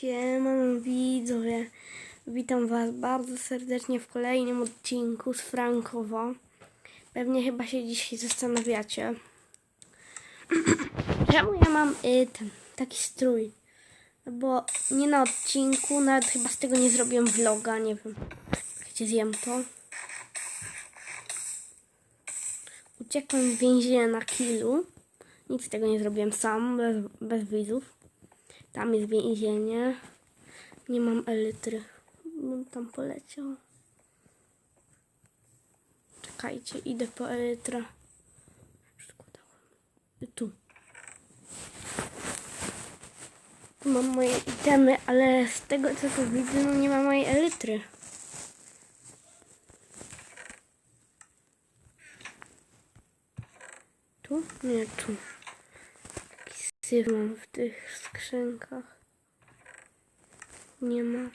Siemano widzowie, witam was bardzo serdecznie w kolejnym odcinku z Frankowo. Pewnie chyba się dzisiaj zastanawiacie, czemu ja mam y, ten, taki strój. Bo nie na odcinku, nawet chyba z tego nie zrobiłem vloga, nie wiem. Gdzie zjem to. Uciekłem z więzienia na kilu. Nic z tego nie zrobiłem sam, bez, bez widzów. Tam jest więzienie. Nie mam elitry. Bym tam poleciał. Czekajcie, idę po. Składałem. Tu. Tu mam moje itemy, ale z tego co tu widzę, no nie ma mojej elitry. Tu? Nie, tu. Syf mam w tych skrzynkach. Nie ma.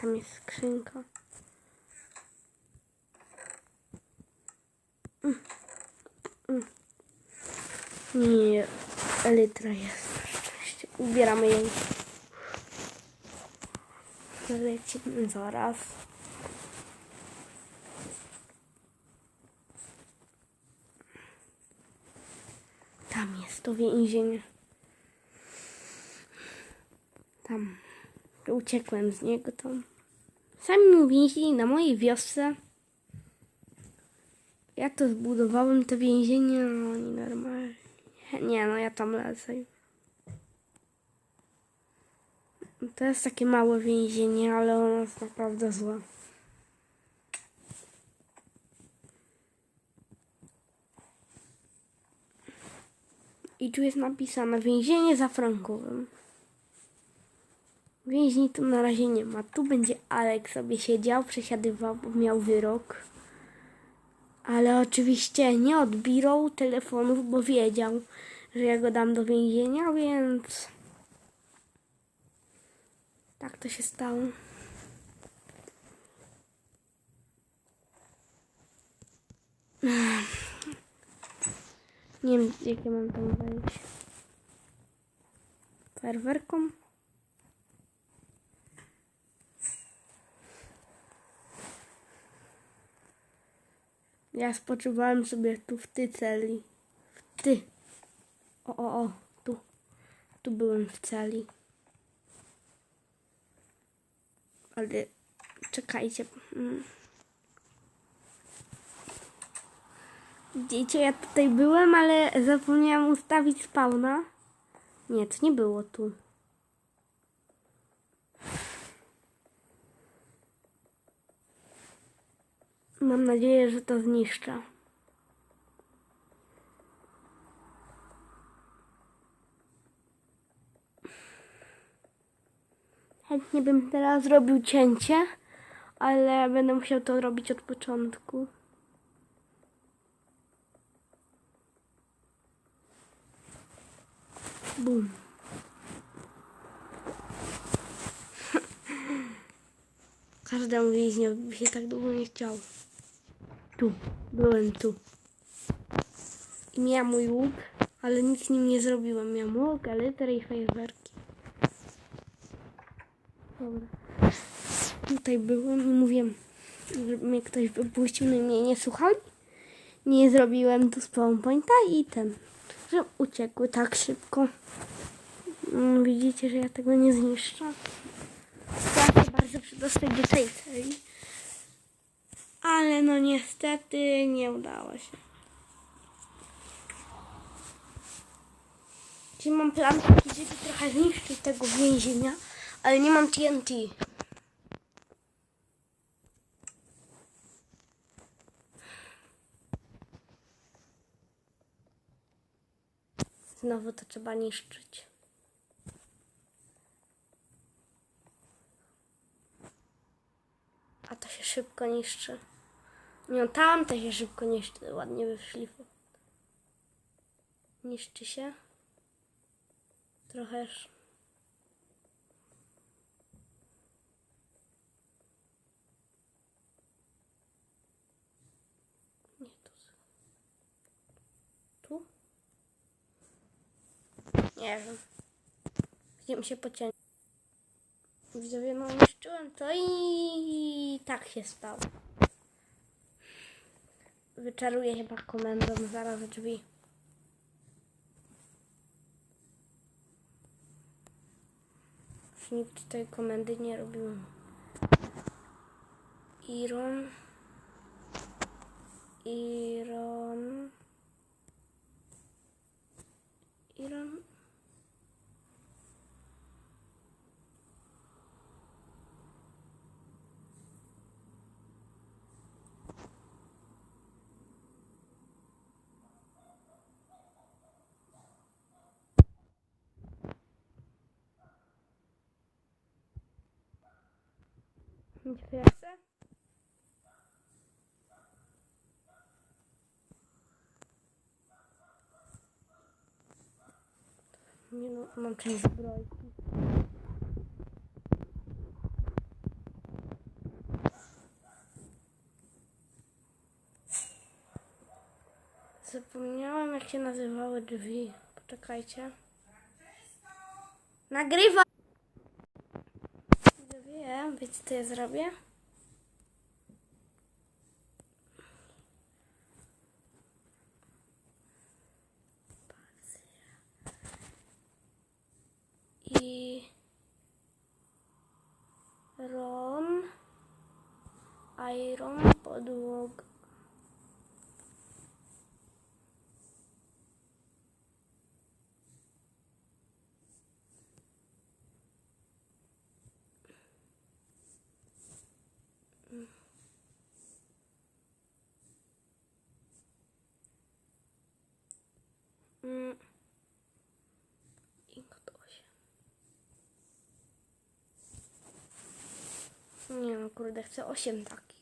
Tam jest skrzynka. Mm. Mm. Nie, elitra jest na szczęście. Ubieramy ją. Lecimy zaraz. Tam to więzienie. Tam. Uciekłem z niego tam. Sami mnie uwięzili na mojej wiosce. Ja to zbudowałem, to więzienie, no oni normalnie. Nie, no ja tam lecę. To jest takie małe więzienie, ale ono jest naprawdę złe. I tu jest napisane więzienie za Frankowym. Więźni tu na razie nie ma. Tu będzie Alek sobie siedział, przesiadywał, bo miał wyrok. Ale oczywiście nie odbierał telefonów, bo wiedział, że ja go dam do więzienia, więc tak to się stało. Nie wiem, jak ja mam tam wejść. Fajerwerką? Ja spoczywałem sobie tu w ty celi. W ty. O, o, o, tu. Tu byłem w celi. Ale czekajcie. Mm. Widzicie, ja tutaj byłem, ale zapomniałam ustawić spawna. Nie, to nie było tu. Mam nadzieję, że to zniszczę. Chętnie bym teraz zrobił cięcie, ale będę musiał to robić od początku. Bum. Każdemu więźniowi się tak długo nie chciał. Tu, byłem tu. I miałem mój łuk, ale nic nim nie zrobiłem. Miałem łuk, elitry i fajerwerki. Dobra. Tutaj byłem i mówiłem, żeby mnie ktoś wypuścił, no i mnie nie słuchali. Nie zrobiłem tu spawn pointa i ten, że uciekły tak szybko. Mm, Widzicie, że ja tego nie zniszczę. Chciałam się bardzo przedostać do tej celi. Ale no niestety nie udało się. Czyli mam plan żeby trochę zniszczyć tego więzienia, ale nie mam TNT. Znowu to trzeba niszczyć. A to się szybko niszczy. Nie, tamte się szybko niszczy. Ładnie wyszlifo. Niszczy się. Trochę. sz- Nie tu. Tu? Nie wiem. Chciałem się pociąć. Widzowie, no to i tak się stało. Wyczaruję chyba komendą zaraz drzwi. Już Nikt tej komendy nie robił. Iron. Iron. Iron. Nie chcę. Nie no, mam część zbrojki. Zapomniałam jak się nazywały drzwi. Poczekajcie. Nagrywa! Wiecie co ja zrobię? I Ron Iron Mm. I kod 8. Nie no, kurde, chcę 8 takich.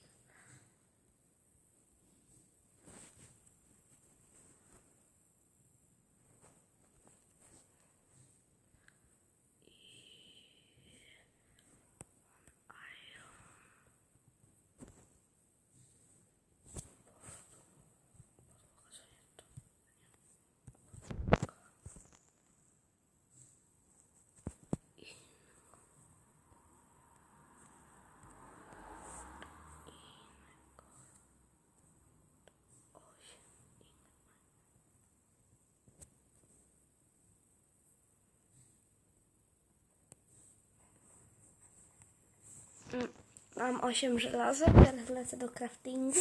Mm, Mam 8 żelaza, teraz lecę do craftingu.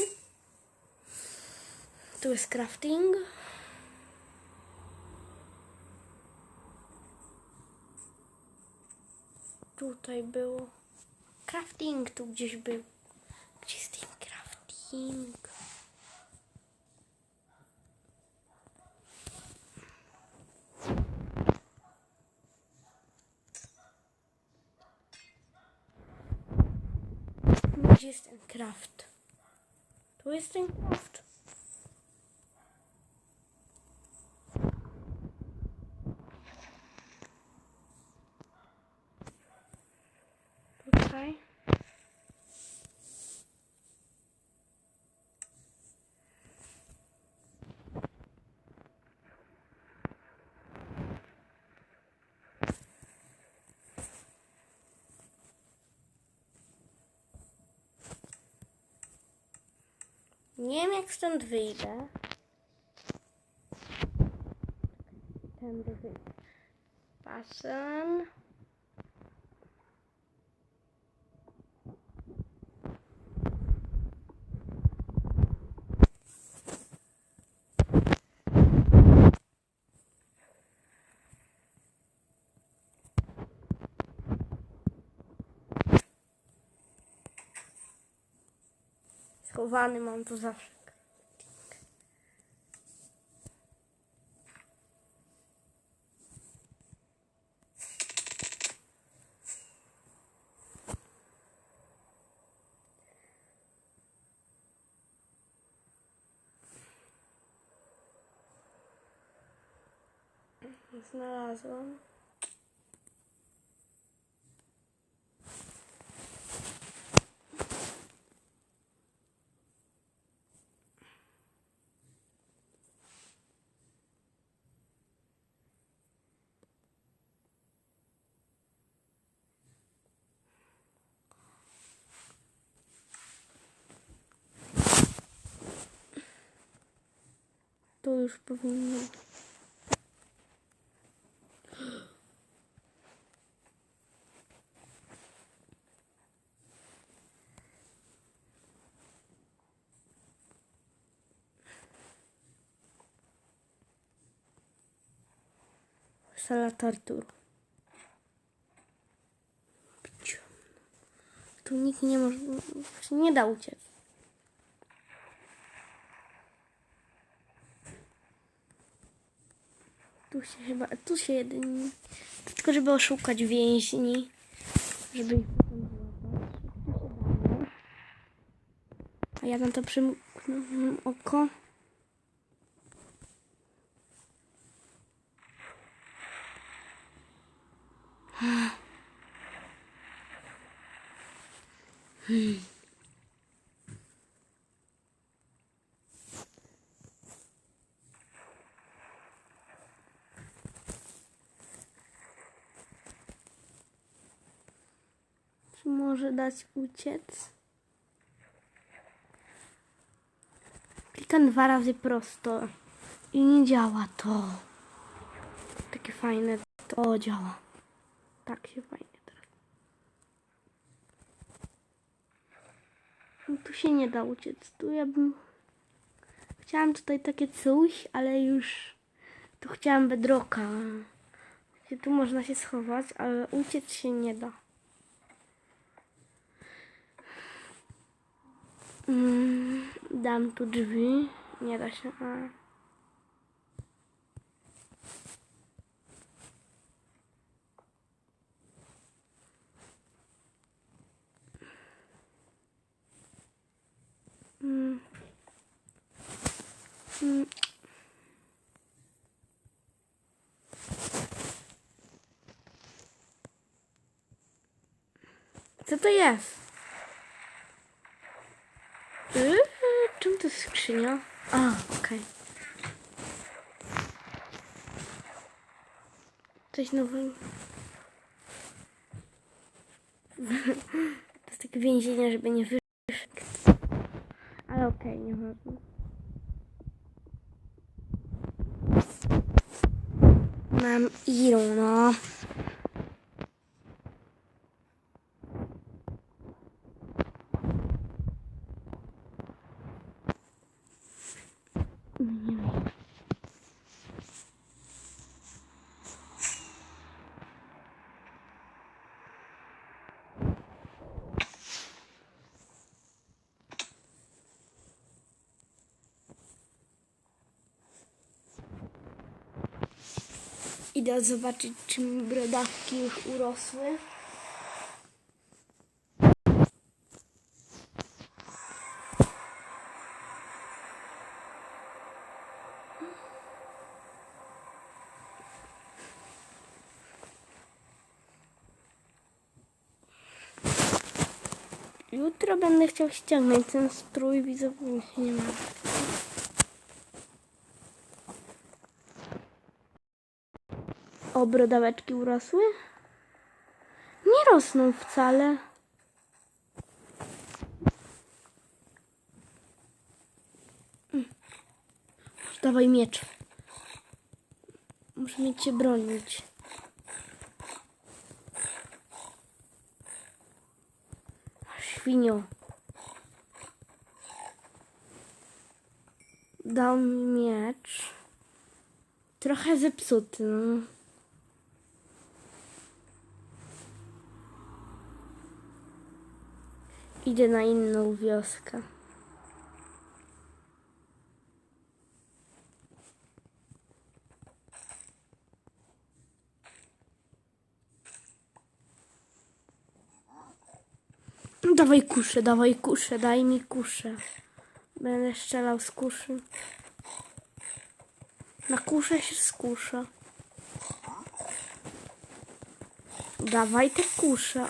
Tu jest crafting. Tutaj było crafting, tu gdzieś był. Gdzie jest ten crafting? Gdzie jest ten craft? Tu jest ten craft. Tutaj. Nie wiem jak stąd wyjdę. Tędy wyjdę. Basen. Schowany mam tu zawsze. Znalazłam. To już powinno. Sala tortur. Tu nikt nie może, nie da uciec. Tu się chyba, tu się jedynie, tylko żeby oszukać więźni, żeby ich potem złapać. Dało. A ja na to przymknąłem oko. Czy może dać uciec? Klikam dwa razy prosto i nie działa to. Takie fajne to działa. Tak się fajnie teraz. No tu się nie da uciec. Tu ja bym... Chciałam tutaj takie coś, ale już... Tu chciałam bedroka. Tu można się schować, ale uciec się nie da. Mm, dam tu drzwi. Nie da się. A. Mm. Mm. Co to jest? Yy, czym to jest skrzynia? A, okej. Coś nowego. To jest takie więzienie, żeby nie wyszedł. Ale okej, nie ważne. Mam Iru, no. Idę zobaczyć, czy mi brodawki już urosły. Jutro będę chciał ściągnąć ten strój, się nie ma. O, brodaweczki urosły? Nie rosną wcale. Mm. Dawaj miecz. Muszę mieć się bronić. Świnio. Dał mi miecz. Trochę zepsuty, no. Idę na inną wioskę. No Dawaj kuszę, dawaj kuszę, daj mi kuszę. Będę strzelał z kuszy. Na kuszę się skusza. Dawaj te kusze.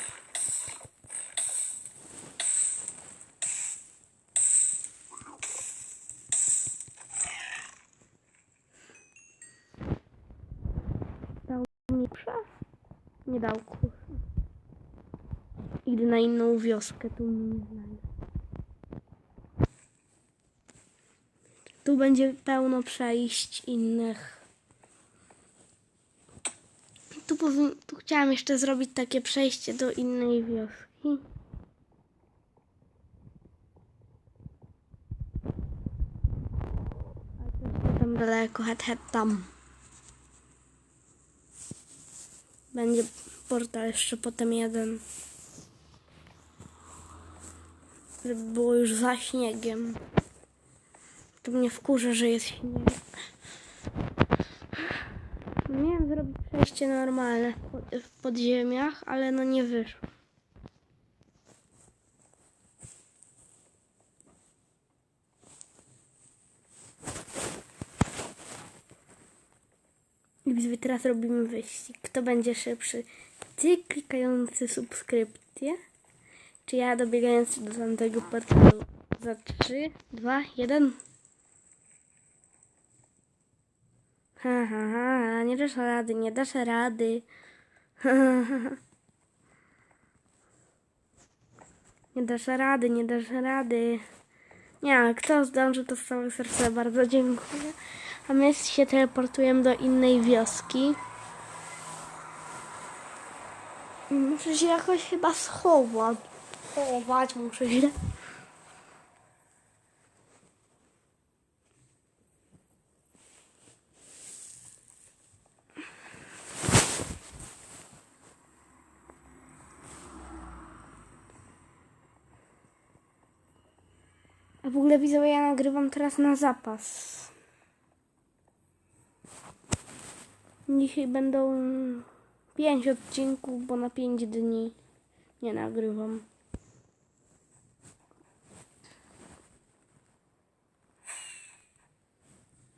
Nie dał kuszę. Idę na inną wioskę, tu mnie nie znajdę. Tu będzie pełno przejść innych. Tu, tu chciałam jeszcze zrobić takie przejście do innej wioski. Ale to tam daleko, het, het tam. Będzie portal jeszcze potem jeden. Żeby było już za śniegiem. To mnie wkurza, że jest śnieg. Miałem zrobić przejście normalne w pod- w podziemiach, ale no nie wyszło. Widzowie, teraz robimy wyścig. Kto będzie szybszy? Ty klikający subskrypcję? Czy ja dobiegający do tamtego portalu? Za 3, 2, 1. Ha, ha, ha, nie dasz rady, nie dasz rady. Ha. Nie dasz rady, nie dasz rady. Nie, kto zdąży, to z całego serca bardzo dziękuję. A my się teleportujemy do innej wioski. Muszę się jakoś chyba schować. Schować muszę się. A w ogóle widzę, ja nagrywam teraz na zapas. Dzisiaj będą pięć odcinków, bo na pięć dni nie nagrywam.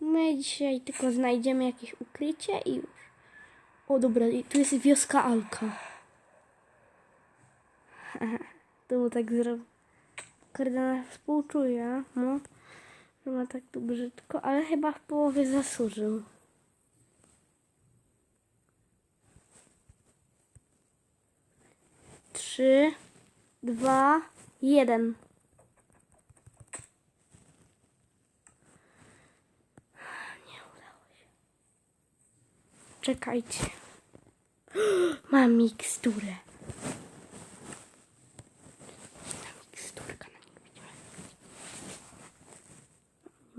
My dzisiaj tylko znajdziemy jakieś ukrycie i już. O dobra, tu jest wioska Alka. to mu tak zrobił. Kardynał współczuje, no. Że ma tak tu brzydko, ale chyba w połowie zasłużył. Trzy, dwa, jeden. Nie udało się. Czekajcie. Mam miksturę.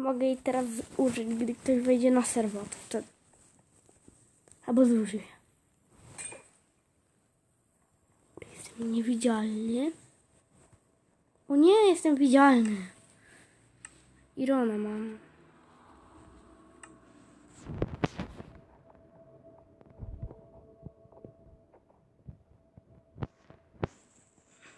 Mogę jej teraz użyć, gdy ktoś wejdzie na serwer. To. Albo zużyję. Jestem niewidzialny. O nie, jestem widzialny. Irona mam.